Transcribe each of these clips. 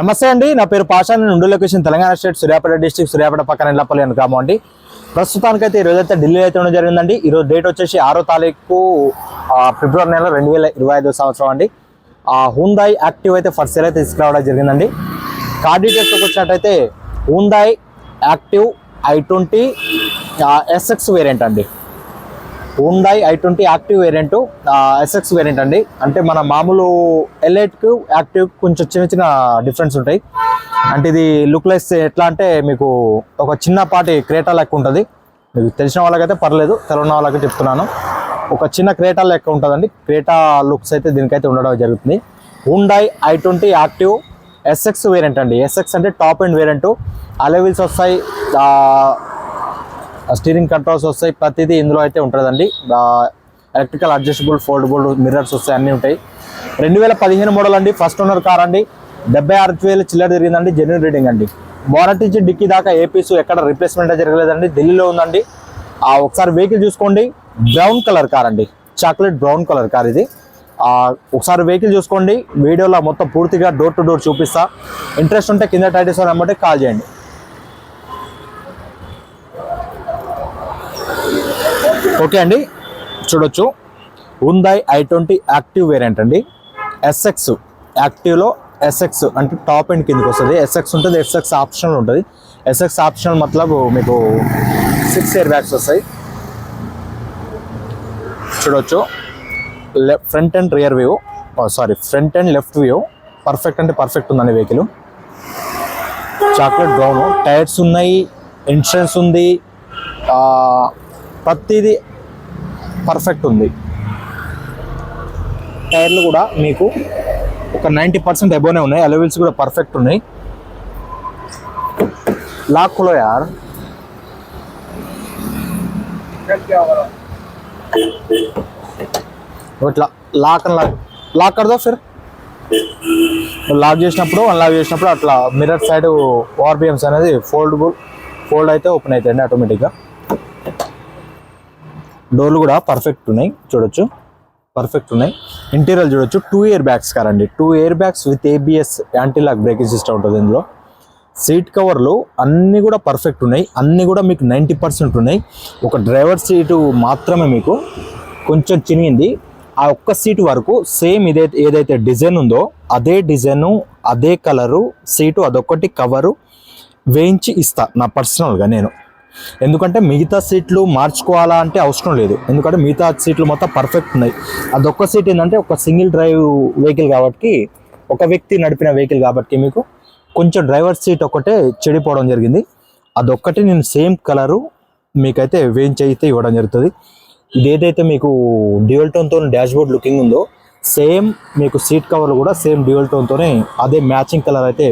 నమస్తే అండి నా పేరు పాషా నేను ఉండు location Telangana state Suryapet district Suryapet పక్కన ఎల్లపల్లి అని గ్రామం అండి. ప్రస్తుతానికైతే ఈరోజు అయితే ఢిల్లీ అయితే ఉండడం జరిగిందండి. ఈరోజు డేట్ వచ్చేసి ఆరో తారీఖు ఫిబ్రవరి నెల రెండు వేల ఇరవై ఐదో సంవత్సరం అండి. ఆ హూందాయ్ యాక్టివ్ అయితే ఫస్ట్ సేల్ అయితే తీసుకురావడం జరిగిందండి. కార్ డీటెయిల్స్కి వచ్చినట్టయితే Hyundai active i twenty SX variant అండి. Hyundai i twenty active variant SX variant అండి. అంటే మన మామూలు ఎల్ఐట్కు యాక్టివ్ కొంచెం చిన్న చిన్న డిఫరెన్స్ ఉంటాయి. అంటే ఇది లుక్ లైస్ ఎట్లా అంటే మీకు ఒక చిన్నపాటి క్రేటా లెక్క ఉంటుంది. మీకు తెలిసిన వాళ్ళకైతే పర్లేదు తెలియని వాళ్ళకి చెప్తున్నాను. ఒక చిన్న క్రేటా లెక్క ఉంటుందండి. క్రేటా లుక్స్ అయితే దీనికైతే ఉండడం జరుగుతుంది. Hyundai i twenty active SX variant అండి. ఎస్ఎక్స్ అంటే top and variant alloy wheels వస్తాయి. స్టీరింగ్ కంట్రోల్స్ వస్తాయి ప్రతిదీ ఇందులో అయితే ఉంటుందండి. ఎలక్ట్రికల్ అడ్జస్టబుల్ ఫోల్డబుల్ మిర్రర్స్ వస్తాయి అన్నీ ఉంటాయి. రెండు వేల పదిహేను మోడల్ అండి. ఫస్ట్ ఓనర్ కార్ అండి. డెబ్బై ఆరు వేలు చిల్లర తిరిగిందండి జెన్యున్ రీడింగ్ అండి. బోనట్ నుంచి డిక్కీ దాకా ఏ పీసు ఎక్కడ రిప్లేస్మెంట్ జరగలేదండి. ఢిల్లీలో ఉందండి. ఆ ఒకసారి వెహికల్ చూసుకోండి. బ్రౌన్ కలర్ కార్ అండి. చాక్లెట్ బ్రౌన్ కలర్ కార్ ఇది. ఒకసారి వెహికల్ చూసుకోండి. వీడియోలో మొత్తం పూర్తిగా డోర్ టు డోర్ చూపిస్తా. ఇంట్రెస్ట్ ఉంటే కింద టైటిల్స్ నెంబర్కి కాల్ చేయండి. ఓకే అండి. చూడొచ్చు. Hyundai i twenty active variant అండి. ఎస్ఎక్స్ యాక్టివ్లో ఎస్ఎక్స్ అంటే టాప్ ఎండ్ కిందకి వస్తుంది. ఎస్ఎక్స్ ఉంటుంది ఎస్ఎక్స్ ఆప్షనల్ ఉంటుంది. ఎస్ఎక్స్ ఆప్షనల్ మతలబ్ మీకు సిక్స్ ఇయర్ బ్యాగ్స్ వస్తాయి. చూడొచ్చు. Left front and rear view sorry front and left view perfect అంటే పర్ఫెక్ట్ ఉందండి వెహికల్ చాక్లెట్ బ్రౌన్ టైర్స్ ఉన్నాయి ఇన్సూరెన్స్ ఉంది. ఆ, ప్రతిదీ పర్ఫెక్ట్ ఉంది. టైర్లు కూడా మీకు ఒక నైంటీ పర్సెంట్ అబోనే ఉన్నాయి. అలెవెల్స్ కూడా పర్ఫెక్ట్ ఉన్నాయి. లాక్లో యార్. ఇట్లా lock lock lock కడదా Phir. Lock చేసినప్పుడు అన్లాక్ చేసినప్పుడు అట్లా మిర్రర్ సైడ్ ఓఆర్బిఎంస్ అనేది ఫోల్డబుల్ ఫోల్డ్ అయితే ఓపెన్ అవుతాయండి ఆటోమేటిక్గా డోర్లు కూడా పర్ఫెక్ట్ ఉన్నాయి. చూడొచ్చు. పర్ఫెక్ట్ ఉన్నాయి. ఇంటీరియర్ చూడొచ్చు. Two year bags కారండి. Two air bags with ABS anti lock braking system ఉంటుంది ఇందులో. సీట్ కవర్లు అన్నీ కూడా పర్ఫెక్ట్ ఉన్నాయి. అన్నీ కూడా మీకు నైంటీ పర్సెంట్ ఉన్నాయి. ఒక డ్రైవర్ సీటు మాత్రమే మీకు కొంచెం చినిగింది. ఆ ఒక్క సీటు వరకు సేమ్ ఇదే ఏదైతే డిజైన్ ఉందో అదే డిజైను అదే కలరు సీటు అదొక్కటి కవరు వేయించి ఇస్తా. నా పర్సనల్గా నేను. ఎందుకంటే మిగతా సీట్లు మార్చుకోవాలా అంటే అవసరం లేదు. ఎందుకంటే మిగతా సీట్లు మొత్తం పర్ఫెక్ట్ ఉన్నాయి. అదొక్క సీట్ ఏంటంటే ఒక సింగిల్ డ్రైవ్ వెహికల్ కాబట్టి ఒక వ్యక్తి నడిపిన వెహికల్ కాబట్టి మీకు కొంచెం డ్రైవర్ సీట్ ఒకటే చెడిపోవడం జరిగింది. అదొక్కటి నేను సేమ్ కలరు మీకైతే వేయించి అయితే ఇవ్వడం జరుగుతుంది. ఇదేదైతే మీకు డ్యూయల్ టోన్తో డాష్ బోర్డ్ లుకింగ్ ఉందో సేమ్ మీకు సీట్ కవర్లు కూడా సేమ్ డ్యూయల్ టోన్తోనే అదే మ్యాచింగ్ కలర్ అయితే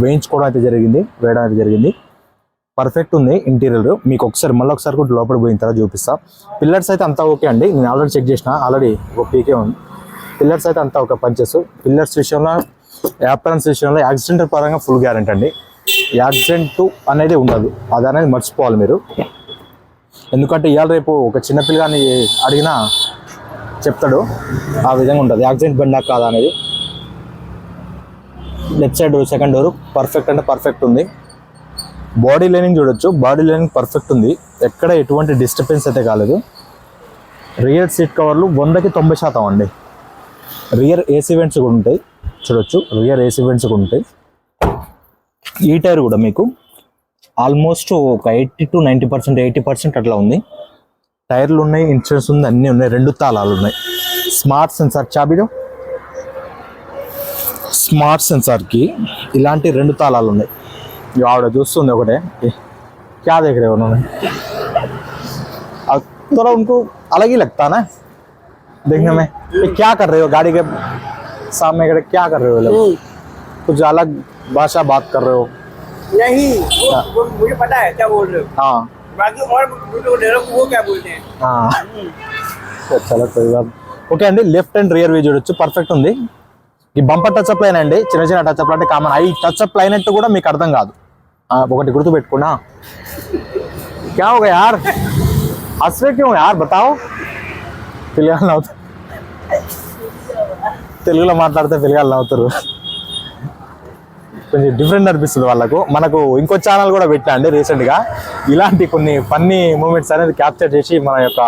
వేయించుకోవడం అయితే జరిగింది వేయడం అయితే జరిగింది. పర్ఫెక్ట్ ఉంది ఇంటీరియర్. మీకు ఒకసారి మళ్ళీ ఒకసారి కూడా లోపల పోయిన తర్వాత చూపిస్తా. పిల్లర్స్ అయితే అంతా ఓకే అండి. నేను ఆల్రెడీ చెక్ చేసిన. ఆల్రెడీ ఒక పీకే ఉంది. పిల్లర్స్ అయితే అంతా ఒక పంచెస్ పిల్లర్స్ విషయంలో యాప్రాన్స్ విషయంలో యాక్సిడెంట్ పరంగా ఫుల్ గ్యారెంటీ అండి. యాక్సిడెంట్ అనేది ఉండదు. అది అనేది మర్చిపోవాలి మీరు. ఎందుకంటే ఇవాళ రేపు ఒక చిన్న పిల్లగాని అడిగినా చెప్తాడు. ఆ విధంగా ఉంటుంది. యాక్సిడెంట్ బండా కాదా అనేది. Left side second door perfect అంటే పర్ఫెక్ట్ ఉంది. బాడీ లైనింగ్ చూడొచ్చు. బాడీ లైనింగ్ పర్ఫెక్ట్ ఉంది. ఎక్కడ ఎటువంటి డిస్టర్బెన్స్ అయితే కాలేదు. రియర్ సీట్ కవర్లు వందకి తొంభై శాతం అండి. రియర్ ఏసీ వెంట్స్ కూడా ఉంటాయి. చూడొచ్చు. రియర్ ఏసీ వెంట్స్ కూడా ఉంటాయి. E ఈ టైర్ కూడా మీకు ఆల్మోస్ట్ ఒక eighty to ninety percent eighty percent అట్లా ఉంది. టైర్లు ఉన్నాయి ఇన్సూరెన్స్ ఉంది అన్నీ ఉన్నాయి. రెండు తాళాలు ఉన్నాయి. స్మార్ట్ సెన్సార్ చాబీలో స్మార్ట్ సెన్సార్కి ఇలాంటి రెండు తాళాలు ఉన్నాయి. ఆవిడ చూస్తుంది ఒకటే ఏ, क्या देख रहे हो उन्होंने अब थोड़ा उनको अलग ही लगता है ना देखने में ये क्या कर रहे हो गाड़ी के सामने खड़े क्या कर रहे हो ये लोग कुछ अलग भाषा बात कर रहे हो नहीं वो, वो मुझे पता है क्या बोल रहे हो हाँ बाकी और लोग डेरों को वो क्या बोलते हैं हाँ చాలా ఓకే అండి లెఫ్ట్ అండ్ రియర్ వ్యూ చూడొచ్చు పర్ఫెక్ట్ ఉంది ఈ బంపర్ టచ్ అప్ లైన్ అండి చిన్న చిన్న టచ్ అప్ అంటే కామన్ అవి టచ్ అప్ లైన్ కూడా మీకు అర్థం కాదు ఆ, ఒకటి గుర్తు పెట్టుకున్నా క్యా ఒక యార్? అసలే క్యూ యార్? బతావు. పిల్లగాళ్ళు నవ్వుతారు తెలుగులో మాట్లాడితే పిల్లగాళ్ళు నవ్వుతారు. కొంచెం డిఫరెంట్ అనిపిస్తుంది వాళ్ళకు. మనకు ఇంకో ఛానల్ కూడా పెట్టా అండి రీసెంట్గా ఇలాంటి కొన్ని ఫన్నీ మూమెంట్స్ అనేది క్యాప్చర్ చేసి మన యొక్క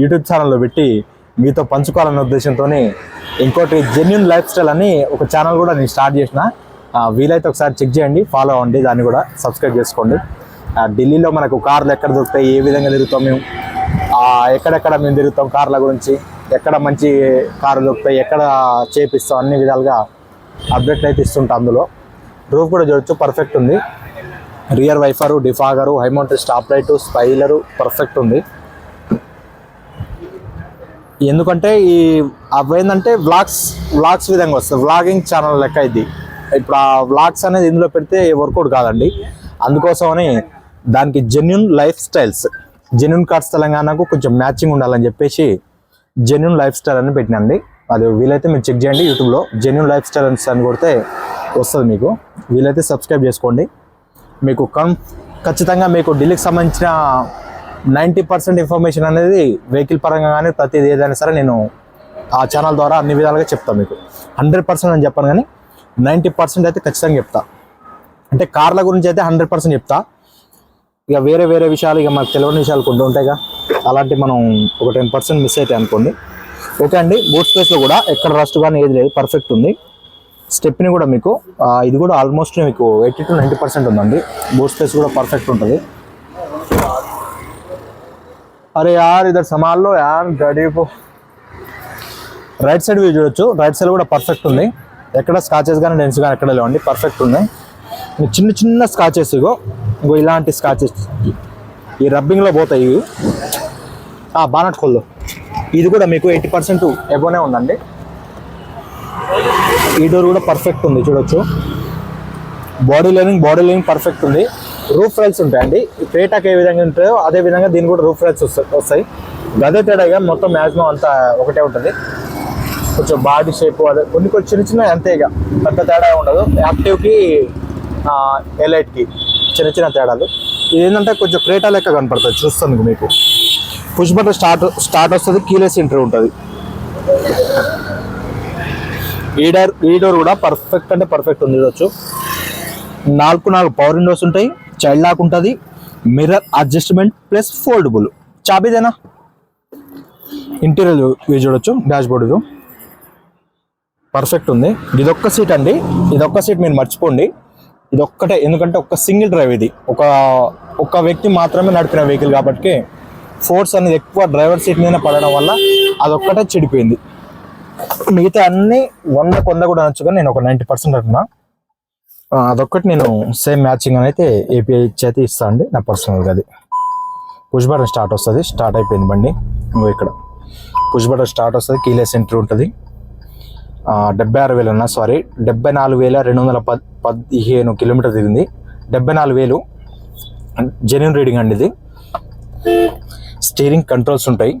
యూట్యూబ్ ఛానల్లో పెట్టి మీతో పంచుకోవాలనే ఉద్దేశంతో ఇంకోటి జెన్యున్ లైఫ్ స్టైల్ అని ఒక ఛానల్ కూడా నేను స్టార్ట్ చేసిన. వీలైతే ఒకసారి చెక్ చేయండి ఫాలో అవ్వండి దాన్ని కూడా సబ్స్క్రైబ్ చేసుకోండి. ఆ, ఢిల్లీలో మనకు కార్లు ఎక్కడ దొరుకుతాయి ఏ విధంగా తిరుగుతాం మేము? ఎక్కడెక్కడ మేము తిరుగుతాం కార్ల గురించి? ఎక్కడ మంచి కార్లు దొరుకుతాయి? ఎక్కడ చేపిస్తాం? అన్ని విధాలుగా అప్డేట్ అయితే ఇస్తుంటాం అందులో. రూఫ్ కూడా చూడొచ్చు పర్ఫెక్ట్ ఉంది. Rear wiper defogger high mounted stop light spoiler perfect ఉంది. ఎందుకంటే ఈ అవి ఏంటంటే వ్లాగ్స్ వ్లాగ్స్ విధంగా వస్తుంది వ్లాగింగ్ ఛానల్ లెక్క ఇది. ఇప్పుడు ఆ వ్లాగ్స్ అనేది ఇందులో పెడితే వర్కౌట్ కాదండి. అందుకోసమని దానికి genuine life styles genuine cards తెలంగాణకు కొంచెం మ్యాచింగ్ ఉండాలని చెప్పేసి జెన్యున్ లైఫ్ స్టైల్ అని పెట్టినండి. అది వీలైతే మీరు చెక్ చేయండి యూట్యూబ్లో. జెన్యున్ లైఫ్ స్టైల్ అని కొడితే వస్తుంది మీకు. వీలైతే సబ్స్క్రైబ్ చేసుకోండి. మీకు కం ఖచ్చితంగా మీకు ఢిల్లీకి సంబంధించిన నైంటీ పర్సెంట్ ఇన్ఫర్మేషన్ అనేది వెహికల్ పరంగా కానీ ప్రతిది ఏదైనా సరే నేను ఆ ఛానల్ ద్వారా అన్ని విధాలుగా చెప్తాను మీకు. హండ్రెడ్ పర్సెంట్ అని చెప్పాను కానీ నైంటీ పర్సెంట్ అయితే ఖచ్చితంగా చెప్తా. అంటే కార్ల గురించి అయితే హండ్రెడ్ పర్సెంట్ చెప్తా. ఇక వేరే వేరే విషయాలు ఇక మనకు తెలియని విషయాలు కొన్ని ఉంటాయిగా అలాంటి మనం ఒక టెన్ పర్సెంట్ మిస్ అయితే అనుకోండి. ఓకే అండి బూట్ స్పేస్లో కూడా ఎక్కడ రస్ట్ కానీ ఏది లేదు పర్ఫెక్ట్ ఉంది. స్టెప్ని కూడా మీకు ఇది కూడా ఆల్మోస్ట్ మీకు ఎయిటీ టు నైంటీ పర్సెంట్ ఉందండి. బూట్ స్పేస్ కూడా పర్ఫెక్ట్ ఉంటుంది. అరే యార్ ఇద్దరు సమాల్లో యార్ గడిపో. రైట్ సైడ్ వ్యూ చూడొచ్చు. రైట్ సైడ్ కూడా పర్ఫెక్ట్ ఉంది. ఎక్కడ స్కాచెస్ కానీ డెన్స్ కానీ ఎక్కడ లేవండి. పర్ఫెక్ట్ ఉన్నాయి. చిన్న చిన్న స్కాచెస్ ఇగో. ఇంకో ఇలాంటి స్కాచెస్ ఈ రబ్బింగ్లో పోతాయి ఇవి. బానట్ ఇది కూడా మీకు ఎయిటీ పర్సెంట్ ఎబోనే ఉందండి. ఈ డోర్ కూడా పర్ఫెక్ట్ ఉంది చూడొచ్చు. Body lining body lining perfect ఉంది. రూఫ్ రైల్స్ ఉంటాయండి. ఈ క్రేటాకి ఏ విధంగా ఉంటాయో అదే విధంగా దీని కూడా రూఫ్ రైల్స్ వస్తాయి వస్తాయి. గదే తేడాగా మొత్తం మ్యాక్సిమం అంతా ఒకటే ఉంటుంది. కొంచెం బాడీ షేప్ అదే. కొన్ని కొన్ని చిన్న చిన్న అంతే ఇక. పెద్ద తేడా ఉండదు. యాక్టివ్కి ఎలైట్కి చిన్న చిన్న తేడాలు. ఇది ఏంటంటే కొంచెం క్రేటా లెక్క కనపడుతుంది చూస్తుంది మీకు. పుష్ బటన్ స్టార్ట్ స్టార్ట్ వస్తుంది కీలెస్ ఎంట్రీ ఉంటుంది. ఈ డోర్ ఈ డోర్ కూడా పర్ఫెక్ట్ అంటే పర్ఫెక్ట్ ఉంది చూడొచ్చు. నాలుగు నాలుగు పవర్ విండోస్ ఉంటాయి చైల్డ్ లాక్ ఉంటుంది మిర్రర్ అడ్జస్ట్మెంట్ ప్లస్ ఫోల్డబుల్ చాబీదేనా ఇంటీరియర్ చూడొచ్చు డాష్ బోర్డు పర్ఫెక్ట్ ఉంది. ఇదొక్క సీట్ అండి. ఇదొక్క సీట్ మీరు మర్చిపోండి. ఇది ఒక్కటే ఎందుకంటే ఒక సింగిల్ డ్రైవ్ ఇది. ఒక ఒక వ్యక్తి మాత్రమే నడిపిన వెహికల్ కాబట్టి ఫోర్స్ అనేది ఎక్కువ డ్రైవర్ సీట్ మీద పడడం వల్ల అదొక్కటే చెడిపోయింది. మిగతా అన్ని వంద కొంద కూడా అనొచ్చు కానీ నేను ఒక నైంటీ పర్సెంట్ అంటున్నా అదొక్కటి నేను సేమ్ మ్యాచింగ్ అని అయితే ఏపీఐ ఇచ్చి అయితే ఇస్తాను అండి నా పర్సనల్గా అది. పుష్ బటన్ స్టార్ట్ వస్తుంది స్టార్ట్ అయిపోయింది బండి. ఇక్కడ. పుష్ బటన్ స్టార్ట్ వస్తుంది కీలెస్ ఎంట్రీ ఉంటుంది. డెబ్బై ఆరు వేలు అన్న సారీ డెబ్బై నాలుగు వేల రెండు వందల పద్ పదిహేను కిలోమీటర్ తిరిగింది. డెబ్బై నాలుగు వేలు. జెన్యున్ రీడింగ్ అండి ఇది. స్టీరింగ్ కంట్రోల్స్ ఉంటాయి.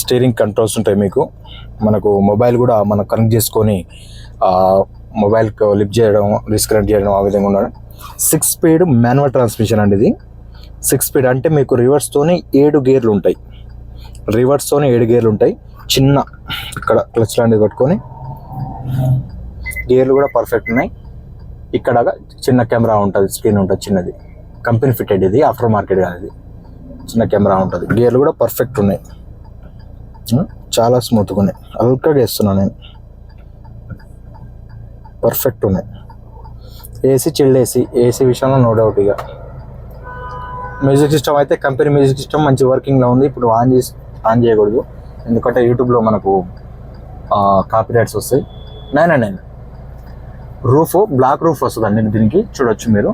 స్టీరింగ్ కంట్రోల్స్ ఉంటాయి మీకు. మనకు మొబైల్ కూడా మనం కనెక్ట్ చేసుకొని మొబైల్ లిఫ్ట్ చేయడం డిస్కనెక్ట్ చేయడం ఆ విధంగా ఉండడం సిక్స్ స్పీడ్ మాన్యువల్ ట్రాన్స్మిషన్ అండి ఇది. సిక్స్ స్పీడ్ అంటే మీకు రివర్స్తోనే ఏడు గేర్లు ఉంటాయి. రివర్స్తోనే ఏడు గేర్లు ఉంటాయి. చిన్న ఇక్కడ క్లచ్ లాంటిది పట్టుకొని గేర్లు కూడా పర్ఫెక్ట్ ఉన్నాయి. ఇక్కడ చిన్న కెమెరా ఉంటుంది స్క్రీన్ ఉంటుంది చిన్నది. కంపెనీ ఫిట్టెడ్ ఇది ఆఫ్టర్ మార్కెట్ కాదు ఇది. చిన్న కెమెరా ఉంటుంది. గేర్లు కూడా పర్ఫెక్ట్ ఉన్నాయి. చాలా స్మూత్గా ఉన్నాయి. అల్కగా వేస్తున్నాను నేను. పర్ఫెక్ట్ ఉన్నాయి. ఏసీ చిల్డ్ ఏసీ ఏసీ విషయంలో నో డౌట్ ఇక. మ్యూజిక్ సిస్టమ్ అయితే కంపెనీ మ్యూజిక్ సిస్టమ్ మంచి వర్కింగ్లో ఉంది. ఇప్పుడు ఆన్ చేసి ఆన్ చేయకూడదు. ఎందుకంటే యూట్యూబ్లో మనకు కాపీ రైట్స్ వస్తాయి. Nine nine roof black roof వస్తుందండి దీనికి. చూడొచ్చు మీరు.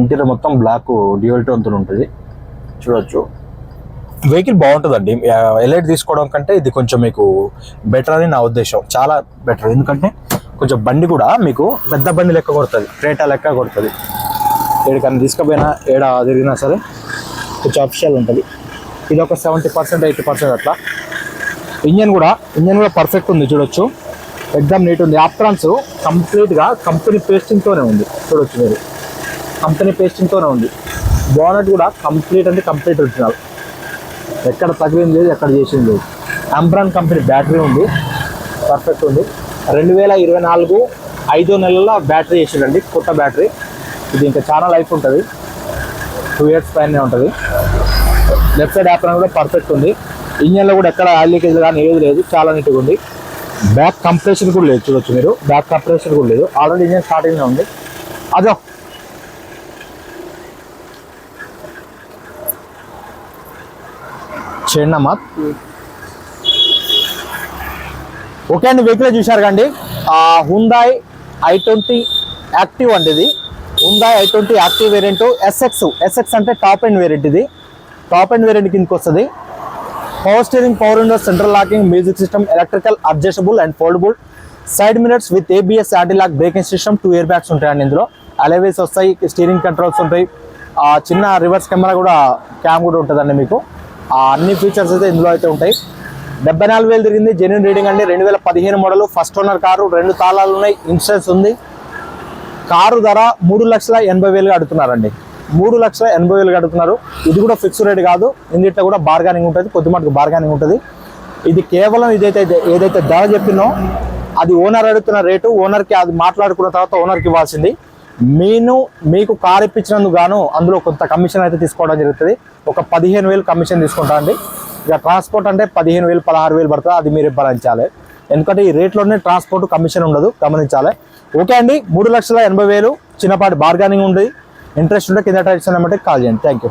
ఇంటీరియర్ మొత్తం బ్లాక్ డ్యూయల్ టోన్తో ఉంటుంది. చూడొచ్చు. వెహికల్ బాగుంటుందండి. ఎలైట్ తీసుకోవడం కంటే ఇది కొంచెం మీకు బెటర్ అని నా ఉద్దేశం. చాలా బెటర్ ఎందుకంటే కొంచెం బండి కూడా మీకు పెద్ద బండి లెక్క కొడుతుంది. క్రేటా లెక్క కొడుతుంది. ఏడికన్నా తీసుకుపోయినా ఏడ తిరిగినా సరే కొంచెం అఫిషియల్ ఉంటుంది. ఇది ఒక సెవెంటీ పర్సెంట్ ఎయిటీ పర్సెంట్ అట్లా. ఇంజన్ కూడా ఇంజన్ కూడా పర్ఫెక్ట్ ఉంది చూడొచ్చు. ఎగ్జామ్ నీట్ ఉంది. ఆప్ట్రాన్స్ కంప్లీట్గా కంపెనీ పేస్టింగ్తోనే ఉంది. చూడొచ్చు మీరు. కంపెనీ పేస్టింగ్తోనే ఉంది. బోనట్ కూడా కంప్లీట్ అంటే కంప్లీట్ ఒరిజినల్ ఎక్కడ తగిలింది లేదు ఎక్కడ చేసింది లేదు. అంబ్రాన్ కంపెనీ బ్యాటరీ ఉంది. పర్ఫెక్ట్ ఉంది. రెండు వేల ఇరవై నాలుగు ఐదు నెలల బ్యాటరీ వేసిండండి కొత్త బ్యాటరీ ఇది ఇంకా చాలా లైఫ్ ఉంటుంది. టూ ఇయర్స్ పైన ఉంటుంది. లెఫ్ట్ సైడ్ యాప్ కూడా పర్ఫెక్ట్ ఉంది. ఇంజన్లో కూడా ఎక్కడ ఆయిల్ లీకేజ్ కానీ ఏది లేదు చాలా నీట్గా ఉంది. బ్యాక్ కంప్రెషన్ కూడా లేదు చూడొచ్చు మీరు. బ్యాక్ కంప్రెషన్ కూడా లేదు. ఆల్రెడీ ఇంజన్ స్టార్టింగ్లో ఉంది. అదో. చేయండి ఓకే అండి వెహికల్ చూశారు కండి హుందాయ్ ఐ ట్వంటీ యాక్టివ్ అండి ఇది. Hyundai i twenty active variant SX SX అంటే టాప్ ఎండ్ వేరియంట్ ఇది. టాప్ ఎండ్ వేరియంట్ కిందకి వస్తుంది. Power steering power window central locking music system electrical adjustable and foldable side minutes with ABS anti lock braking system two airbags ఉంటాయండి ఇందులో. అలవేస్ వస్తాయి steering controls ఉంటాయి. ఆ, చిన్న రివర్స్ కెమెరా కూడా క్యామ్ కూడా ఉంటుందండి మీకు. ఆ, అన్ని ఫీచర్స్ అయితే ఇందులో అయితే ఉంటాయి. డెబ్బై నాలుగు వేలు తిరిగింది జెన్యున్ రీడింగ్ అండి. రెండు వేల పదిహేను మోడల్ ఫస్ట్ ఓనర్ కారు రెండు తాళాలు ఉన్నాయి ఇన్సూరెన్స్ ఉంది. కారు ధర మూడు లక్షల ఎనభై వేలుగా అడుగుతున్నారండి. మూడు లక్షల ఎనభై వేలు కడుతున్నారు. ఇది కూడా ఫిక్స్ రేట్ కాదు. ఇందిట్లో కూడా బార్గానింగ్ ఉంటుంది. కొద్ది మటుకు బార్గానింగ్ ఉంటుంది. ఇది కేవలం ఇదైతే ఏదైతే ధర చెప్పినో అది ఓనర్ అడుగుతున్న రేటు ఓనర్కి అది మాట్లాడుకున్న తర్వాత ఓనర్కి ఇవ్వాల్సింది. మీను మీకు కార్ ఇప్పించినందుకు గాను అందులో కొంత కమిషన్ అయితే తీసుకోవడం జరుగుతుంది. ఒక పదిహేను వేలు కమిషన్ తీసుకుంటా అండి. ఇక ట్రాన్స్పోర్ట్ అంటే పదిహేను వేలు పదహారు వేలు పడుతుంది. అది మీరు భరించాలి. ఎందుకంటే ఈ రేట్లోనే ట్రాన్స్పోర్ట్ కమిషన్ ఉండదు. గమనించాలి. ఓకే అండి. మూడు లక్షల ఎనభై వేలు చిన్నపాటి బార్గానింగ్ ఉంది. ఇంట్రెస్ట్ ఉంటే కింద టైప్స్ అన్నమాట కాల్ చేయండి. Thank you